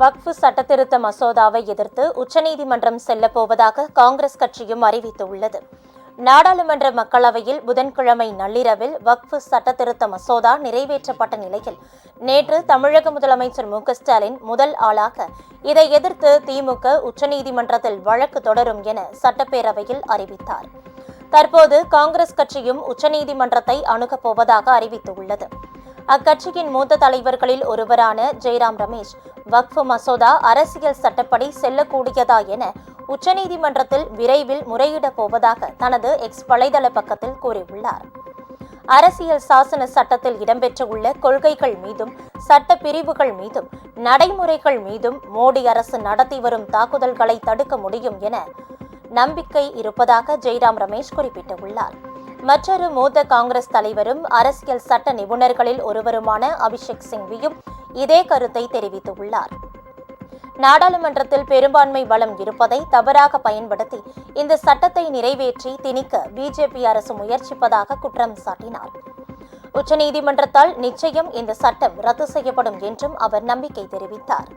வக்ஃபு சட்டத்திருத்த மசோதாவை எதிர்த்து உச்சநீதிமன்றம் செல்லப்போவதாக காங்கிரஸ் கட்சியும் அறிவித்துள்ளது. நாடாளுமன்ற மக்களவையில் புதன்கிழமை நள்ளிரவில் வக்ஃபு சட்டத்திருத்த மசோதா நிறைவேற்றப்பட்ட நிலையில் நேற்று தமிழக முதலமைச்சர் மு ஸ்டாலின் முதல் ஆளாக இதை எதிர்த்து திமுக உச்சநீதிமன்றத்தில் வழக்கு தொடரும் என சட்டப்பேரவையில் அறிவித்தார். தற்போது காங்கிரஸ் கட்சியும் உச்சநீதிமன்றத்தை அணுகப் போவதாக அறிவித்துள்ளது. அக்கட்சியின் மூத்த தலைவர்களில் ஒருவரான ஜெய்ராம் ரமேஷ் வக்ஃபு மசோதா அரசியல் சட்டப்படி செல்லக்கூடியதா என உச்சநீதிமன்றத்தில் விரைவில் முறையிடப் போவதாக தனது எக்ஸ் வலைதள பக்கத்தில் கூறியுள்ளார். அரசியல் சாசன சட்டத்தில் இடம்பெற்றுள்ள கொள்கைகள் மீதும் சட்ட பிரிவுகள் மீதும் நடைமுறைகள் மீதும் மோடி அரசு நடத்தி வரும் தாக்குதல்களை தடுக்க முடியும் என நம்பிக்கை இருப்பதாக ஜெய்ராம் ரமேஷ் குறிப்பிட்டுள்ளார். மற்றொரு மூத்த காங்கிரஸ் தலைவரும் அரசியல் சட்ட நிபுணர்களில் ஒருவருமான அபிஷேக் சிங்வியும் இதே கருத்தை தெரிவித்துள்ளார். நாடாளுமன்றத்தில் பெரும்பான்மை பலம் இருப்பதை தவறாக பயன்படுத்தி இந்த சட்டத்தை நிறைவேற்றி திணிக்க பிஜேபி அரசு முயற்சிப்பதாக குற்றம் சாட்டினார். உச்சநீதிமன்றத்தால் நிச்சயம் இந்த சட்டம் ரத்து செய்யப்படும் என்றும் அவர் நம்பிக்கை தெரிவித்தார்.